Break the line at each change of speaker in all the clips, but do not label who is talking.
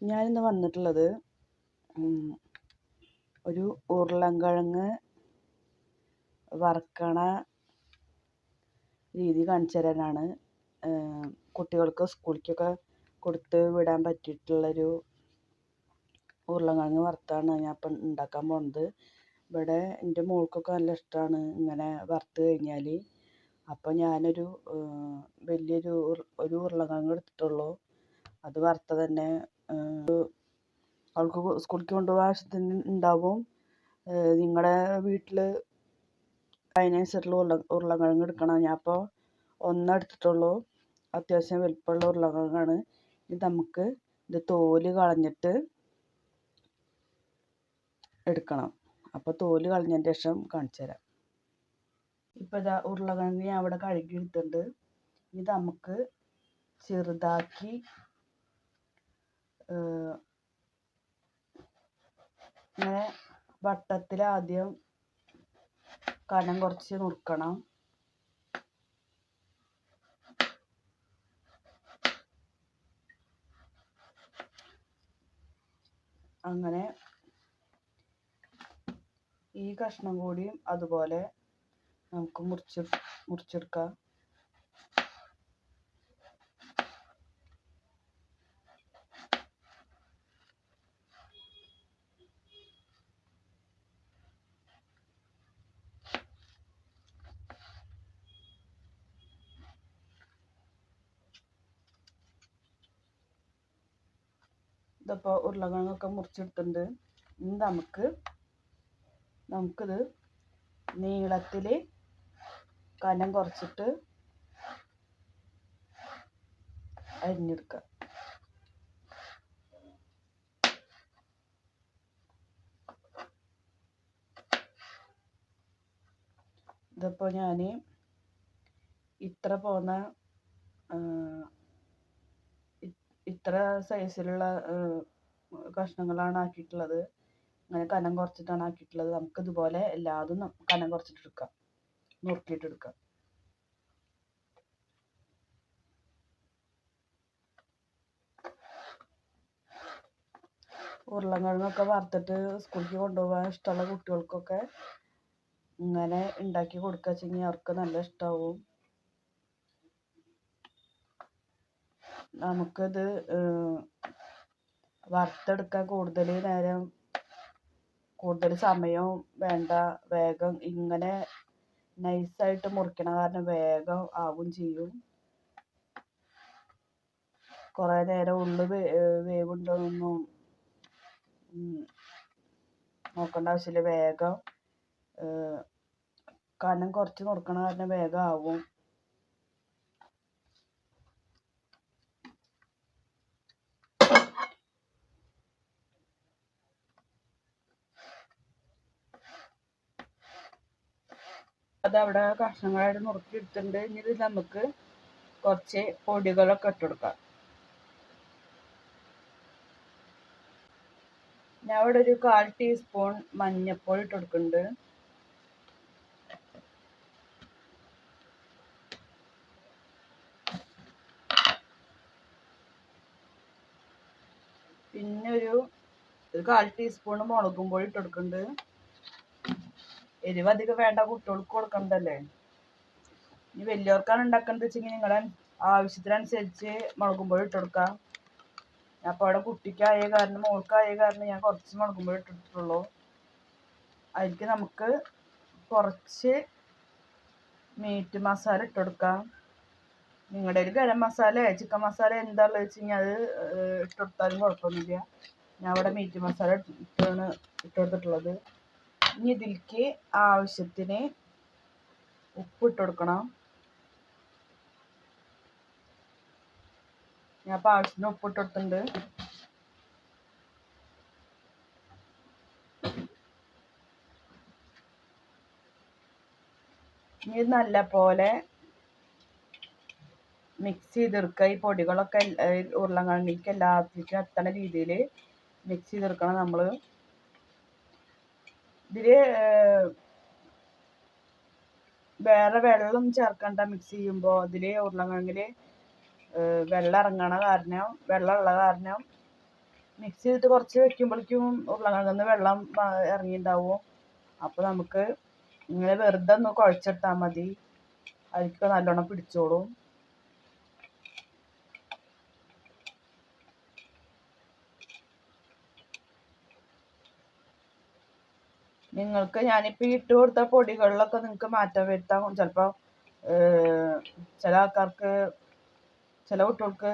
ഞാനിന്ന് വന്നിട്ടുള്ളത് ഒരു ഉരുളൻകിഴങ്ങ് വറക്കണ രീതി കാണിച്ചു തരാനാണ്. കുട്ടികൾക്ക് സ്കൂളിലേക്കൊക്കെ കൊടുത്ത് വിടാൻ പറ്റിയിട്ടുള്ളൊരു ഉരുളൻകിഴങ്ങ് വറുത്താണ് ഞാൻ ഇപ്പം ഉണ്ടാക്കാൻ പോകുന്നത് ഇവിടെ എന്റെ മോൾക്കൊക്കെ നല്ല ഇഷ്ടമാണ് ഇങ്ങനെ വറുത്ത് കഴിഞ്ഞാൽ അപ്പോൾ ഞാനൊരു വലിയൊരു ഒരു ഉരുളക്കിഴങ്ങ് എടുത്തിട്ടുള്ളൂ. അത് വറുത്തത് തന്നെ അവൾക്ക് സ്കൂളിലേക്ക് കൊണ്ടുപോകാൻ ആവശ്യത്തിന് ഉണ്ടാവും. നിങ്ങളുടെ വീട്ടിൽ അതിനനുസരിച്ചുള്ള ഉരുള ഉരുളക്കിഴങ്ങ് എടുക്കണം. ഞാൻ അപ്പോൾ ഒന്നേ എടുത്തിട്ടുള്ളൂ. അത്യാവശ്യം വലിപ്പമുള്ള ഉരുളക്കിഴങ്ങാണ്. ഇനി നമുക്ക് ഇത് തോൽ കളഞ്ഞിട്ട് എടുക്കണം. അപ്പോൾ തോൽ കളഞ്ഞതിന് ശേഷം കാണിച്ചു തരാം. ഇപ്പോൾ ഇതാ ഉരുളക്കിഴങ്ങ് ഞാൻ അവിടെ കഴുകി എടുത്തിട്ടുണ്ട്. ഇനി നമുക്ക് ചെറുതാക്കി ഇങ്ങനെ വട്ടത്തിൽ ആദ്യം കനം കുറച്ച് നുറുക്കണം. അങ്ങനെ ഈ കഷ്ണം കൂടിയും അതുപോലെ നമുക്ക് മുറിച്ച് മുറിച്ചെടുക്കാം. ഇതിപ്പോൾ ഉരുളക്കിഴങ്ങൊക്കെ മുറിച്ചെടുത്തിട്ടുണ്ട്. ഇനി നമുക്ക് നമുക്കിത് നീളത്തിൽ കനം കുറച്ചിട്ട് അരിഞ്ഞെടുക്കാം. ഇതിപ്പോൾ ഞാൻ ഇത്ര പോന്ന ഇത്ര സൈസിലുള്ള കഷ്ണങ്ങളാണ് ആക്കിയിട്ടുള്ളത്. അങ്ങനെ കനം കുറച്ചിട്ടാണ് ആക്കിയിട്ടുള്ളത്. നമുക്ക് ഇതുപോലെ എല്ലാതും കനം കുറച്ചിട്ട് എടുക്കാം. കുറച്ചിട്ടെടുക്കാം നുറുക്കിയിട്ടെടുക്കാം ഒക്കെ വറുത്തിട്ട് സ്കൂളിലേക്ക് കൊണ്ടുപോകാൻ ഇഷ്ടമുള്ള കുട്ടികൾക്കൊക്കെ ഇങ്ങനെ ഉണ്ടാക്കി കൊടുക്കുക വെച്ചെങ്കിൽ അവർക്ക് നല്ല ഇഷ്ടമാവും നമുക്കിത് വറുത്തെടുക്കാൻ കൂടുതൽ നേരം കൂടുതൽ സമയവും വേണ്ട. വേഗം ഇങ്ങനെ നൈസായിട്ട് മുറിക്കണ കാരണം വേഗം ആവും ചെയ്യും. കുറേ നേരം ഉള്ളു വേവുണ്ടോയെന്നൊന്നും നോക്കേണ്ട ആവശ്യമില്ല വേഗം കനം കുറച്ച് നുറുക്കണ കാരണം വേഗം ആവും. അതവിടെ കഷ്ണങ്ങളായിട്ട് നുറുക്കി എടുത്തിട്ടുണ്ട് ഇനി ഇത് നമുക്ക് കുറച്ച് പൊടികളൊക്കെ ഇട്ടുകൊടുക്കാം ഞാൻ അവിടെ ഒരു കാൽ ടീസ്പൂൺ മഞ്ഞൾപ്പൊടി ഇട്ട് കൊടുക്കുന്നുണ്ട്. പിന്നെ ഒരു കാൽ ടീസ്പൂൺ മുളകും പൊടി കൊടുക്കുന്നുണ്ട്. എരിവ് അധികം വേണ്ട കുട്ടികൾക്ക് കൊടുക്കണ്ടല്ലേ? ഇനി വലിയവർക്കാണ് ഉണ്ടാക്കുന്നത് വെച്ചെങ്കിൽ നിങ്ങളെ ആവശ്യത്തിനനുസരിച്ച് മുളകും പൊടി ഇട്ട് കൊടുക്കാം. അവിടെ കുട്ടിക്കായ കാരണം മോൾക്കായ കാരണം ഞാൻ കുറച്ച് മുളകും പൊടി ഇട്ടിട്ടുള്ളൂ. അതിലേക്ക് നമുക്ക് കുറച്ച് മീറ്റ് മസാല ഇട്ട് കൊടുക്കാം. നിങ്ങളുടെ ഒരു ഗരം മസാല ചിക്കൻ മസാല എന്താണെന്ന് വെച്ച് കഴിഞ്ഞാൽ അത് ഇട്ട് കൊടുത്താലും കുഴപ്പമൊന്നുമില്ല. ഞാൻ അവിടെ മീറ്റ് മസാല ഇട്ടാണ് ഇട്ട് കൊടുത്തിട്ടുള്ളത്. ഇനി ഇതിലേക്ക് ആവശ്യത്തിന് ഉപ്പ് ഇട്ട് കൊടുക്കണം ഞാൻ അപ്പോൾ ആവശ്യത്തിന് ഉപ്പ് ഇട്ട് കൊടുത്തിട്ടുണ്ട് ഇനി നല്ല പോലെ മിക്സ് ചെയ്തെടുക്കുക. ഈ പൊടികളൊക്കെ ഉരുളൻകിഴങ്ങിലേക്ക് എല്ലാത്തിലേക്കും എത്തണ രീതിയിൽ മിക്സ് ചെയ്തെടുക്കണം നമ്മൾ ഇതിൽ വേറെ വെള്ളം ചേർക്കണ്ട മിക്സ് ചെയ്യുമ്പോൾ അതിൽ ഉരുളക്കിഴങ്ങിൽ വെള്ളം ഇറങ്ങണ കാരണം വെള്ളം ഉള്ള കാരണം മിക്സ് ചെയ്തിട്ട് കുറച്ച് വെക്കുമ്പോഴേക്കും ഉരുളക്കിഴങ്ങിന്ന് വെള്ളം വ- ഇറങ്ങിയിട്ടുണ്ടാവും അപ്പോൾ നമുക്ക് ഇങ്ങനെ വെറുതെ ഒന്ന് കുഴച്ചെടുത്താൽ മതി. അതിലേക്ക് നല്ലോണം പിടിച്ചോളും. നിങ്ങൾക്ക് ഞാനിപ്പോൾ ഇട്ട് കൊടുത്ത പൊടികളിലൊക്കെ നിങ്ങൾക്ക് മാറ്റം വരുത്താം ചിലപ്പോൾ ചില ആൾക്കാർക്ക് ചില കുട്ടികൾക്ക്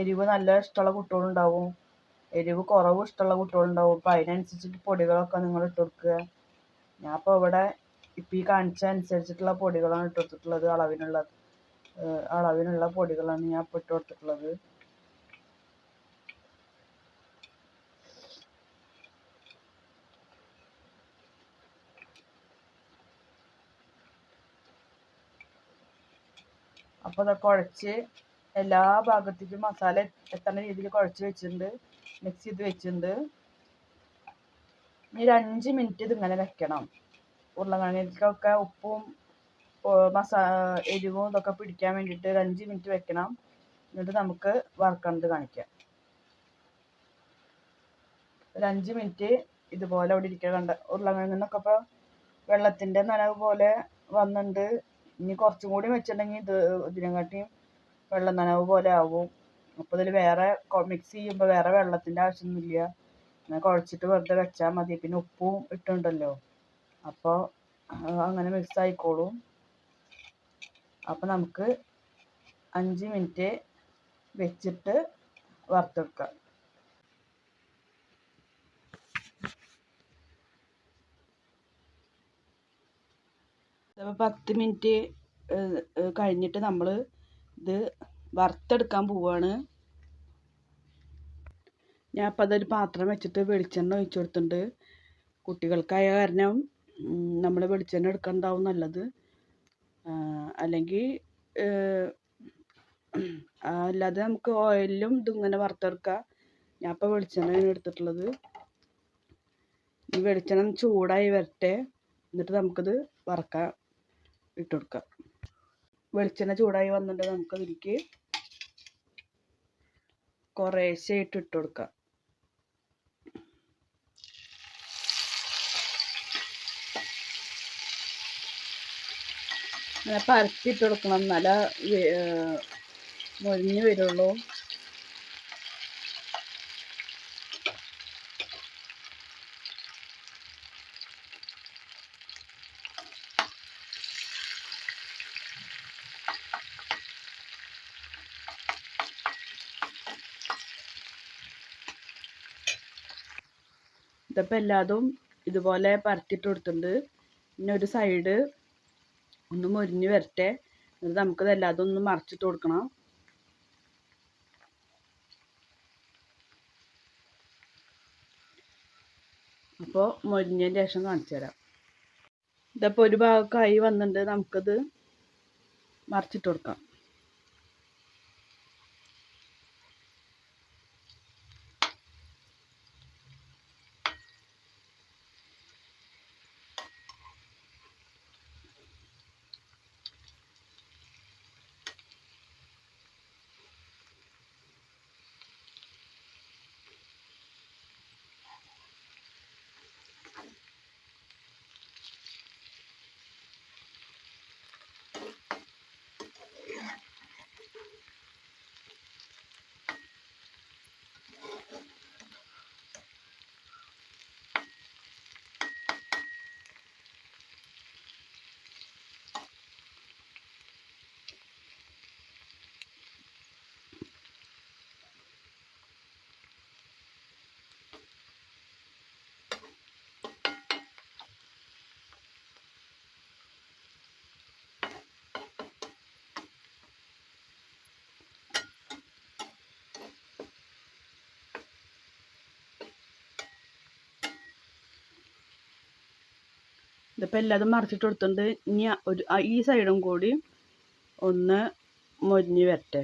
എരിവ് നല്ല ഇഷ്ടമുള്ള കുട്ടികളുണ്ടാവും എരിവ് കുറവ് ഇഷ്ടമുള്ള കുട്ടികളുണ്ടാവും. അപ്പോൾ അതിനനുസരിച്ചിട്ട് പൊടികളൊക്കെ നിങ്ങൾ ഇട്ട് കൊടുക്കുക. ഞാൻ ഇപ്പോൾ ഇവിടെ ഇപ്പം ഈ കാണിച്ച അനുസരിച്ചിട്ടുള്ള പൊടികളാണ് ഇട്ട് കൊടുത്തിട്ടുള്ളത്. അളവിനുള്ള അളവിനുള്ള പൊടികളാണ് ഞാൻ ഇപ്പോൾ ഇട്ട് കൊടുത്തിട്ടുള്ളത്. അപ്പോൾ അത് കുഴച്ച് എല്ലാ ഭാഗത്തേക്കും മസാല എത്തണ രീതിയിൽ കുഴച്ച് വെച്ചിട്ടുണ്ട്. മിക്സ് ചെയ്ത് വെച്ചിട്ടുണ്ട്. ഇനി ഒരു അഞ്ച് മിനിറ്റ് ഇതിങ്ങനെ വെക്കണം. ഉരുളക്കിഴങ്ങിലേക്കൊക്കെ ഉപ്പും മസാ എരിവും ഇതൊക്കെ പിടിക്കാൻ വേണ്ടിയിട്ട് ഒരു അഞ്ച് മിനിറ്റ് വെക്കണം. എന്നിട്ട് നമുക്ക് വറുക്കണത് കാണിക്കാം. ഒരു അഞ്ച് മിനിറ്റ് ഇതുപോലെ അവിടെ ഇരിക്കുക കണ്ട? ഉരുളക്കിഴങ്ങിൽ നിന്നൊക്കെ ഇപ്പോൾ വെള്ളത്തിന്റെ നനവ് പോലെ വന്നിട്ടുണ്ട് ഇനി കുറച്ചും കൂടി വെച്ചിട്ടുണ്ടെങ്കിൽ ഇത് ഇതിനെക്കാട്ടിയും വെള്ളം നനവ് പോലെ ആവും. അപ്പോൾ ഇതിൽ വേറെ മിക്സ് ചെയ്യുമ്പോൾ വേറെ വെള്ളത്തിന്റെ ആവശ്യമൊന്നുമില്ല. അങ്ങനെ കുഴച്ചിട്ട് വെറുതെ വെച്ചാൽ മതി. പിന്നെ ഉപ്പും ഇട്ടുണ്ടല്ലോ. അപ്പോൾ അങ്ങനെ മിക്സ് ആയിക്കോളും. അപ്പോൾ നമുക്ക് അഞ്ച് മിനിറ്റ് വെച്ചിട്ട് വറുത്തെടുക്കാം. അപ്പോൾ പത്ത് മിനിറ്റ് കഴിഞ്ഞിട്ട് നമ്മൾ ഇത് വറുത്തെടുക്കാൻ പോവാണ്. ഞാൻ അപ്പോൾ അതൊരു പാത്രം വെച്ചിട്ട് വെളിച്ചെണ്ണ ഒഴിച്ചു കൊടുത്തിട്ടുണ്ട്. കുട്ടികൾക്കായ കാരണം നമ്മൾ വെളിച്ചെണ്ണ എടുക്കണ്ടാവും നല്ലത്. അല്ലെങ്കിൽ അല്ലാതെ നമുക്ക് ഓയിലും ഇതിങ്ങനെ വറുത്തെടുക്കാം. ഞാൻ ഇപ്പോൾ വെളിച്ചെണ്ണയാണ് എടുത്തിട്ടുള്ളത്. ഈ വെളിച്ചെണ്ണ ചൂടായി വരട്ടെ. എന്നിട്ട് നമുക്കിത് വറക്കാൻ ഇട്ട് കൊടുക്കാം വെളിച്ചെണ്ണ ചൂടായി വന്നിട്ട് നമുക്ക് ഇതിലേക്ക് കുറേശ്ശെ ഇട്ട് ഇട്ട് കൊടുക്കാം അങ്ങനെ പരത്തിയിട്ട് കൊടുക്കണം എന്നാലേ മൊരിഞ്ഞ് വരുള്ളൂ. ഇതിപ്പോൾ എല്ലാതും ഇതുപോലെ പരത്തിയിട്ട് കൊടുത്തിട്ടുണ്ട്. പിന്നെ ഒരു സൈഡ് ഒന്ന് മൊരിഞ്ഞ് വരട്ടെ. എന്നിട്ട് നമുക്കിത് എല്ലാതും ഒന്ന് മറിച്ചിട്ട് കൊടുക്കണം. അപ്പോൾ മൊരിഞ്ഞതിന് ശേഷം കാണിച്ചു തരാം. ഇതപ്പോൾ ഒരു ഭാഗമൊക്കെ വന്നിട്ടുണ്ട്. നമുക്കത് മറിച്ചിട്ട് കൊടുക്കാം. ഇതിപ്പോൾ എല്ലാതും മറിച്ചിട്ട് കൊടുത്തിട്ടുണ്ട്. ഇനി ഒരു ഈ സൈഡും കൂടി ഒന്ന് മൊരിഞ്ഞ് വരട്ടെ.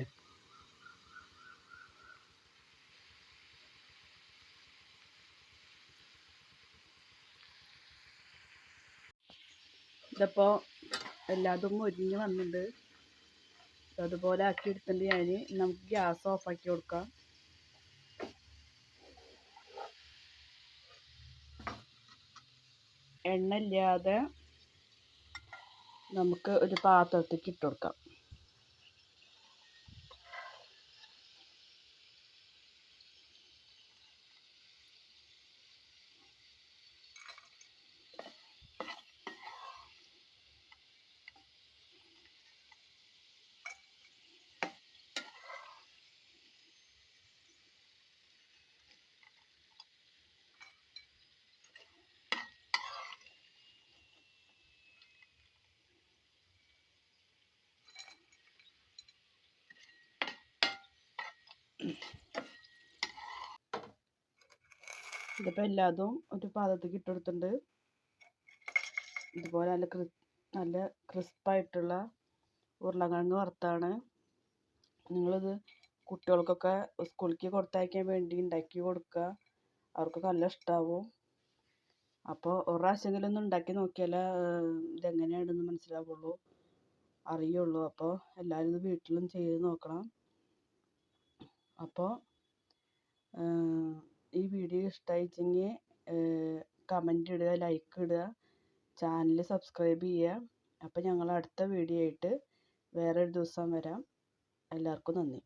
ഇതിപ്പോൾ എല്ലാതും മൊരിഞ്ഞ് വന്നിട്ടുണ്ട്. അതുപോലെ ആക്കി എടുത്തിട്ട് ഞാൻ നമുക്ക് ഗ്യാസ് ഓഫാക്കി കൊടുക്കാം. എണ്ണ ഇല്ലാതെ നമുക്ക് ഒരു പാത്രത്തേക്ക് ഇട്ട് കൊടുക്കാം. ഇതിപ്പോൾ എല്ലാതും ഒരു പാത്രത്തേക്ക് ഇട്ട് കൊടുത്തിട്ടുണ്ട്. ഇതുപോലെ നല്ല ക്രി നല്ല ക്രിസ്പായിട്ടുള്ള ഉരുളക്കിഴങ്ങ് വറുത്താണ്. നിങ്ങളിത് കുട്ടികൾക്കൊക്കെ സ്കൂളിലേക്ക് കൊടുത്തയക്കാൻ വേണ്ടി ഉണ്ടാക്കി കൊടുക്കുക. അവർക്കൊക്കെ നല്ല ഇഷ്ടമാവും അപ്പോൾ ഒരു പ്രാവശ്യമെങ്കിലും ഒന്ന് ഉണ്ടാക്കി നോക്കിയാലേ ഇതെങ്ങനെയാണെന്ന് മനസ്സിലാവുള്ളൂ അറിയുള്ളൂ. അപ്പോൾ എല്ലാവരും ഇത് വീട്ടിലും ചെയ്ത് നോക്കണം. അപ്പോൾ ഈ വീഡിയോ ഇഷ്ടമായിച്ചെങ്കിൽ കമന്റ് ഇടുക ലൈക്ക് ഇടുക ചാനൽ സബ്സ്ക്രൈബ് ചെയ്യുക. അപ്പോൾ ഞങ്ങൾ അടുത്ത വീഡിയോ ആയിട്ട് വേറൊരു ദിവസം വരാം. എല്ലാവർക്കും നന്ദി.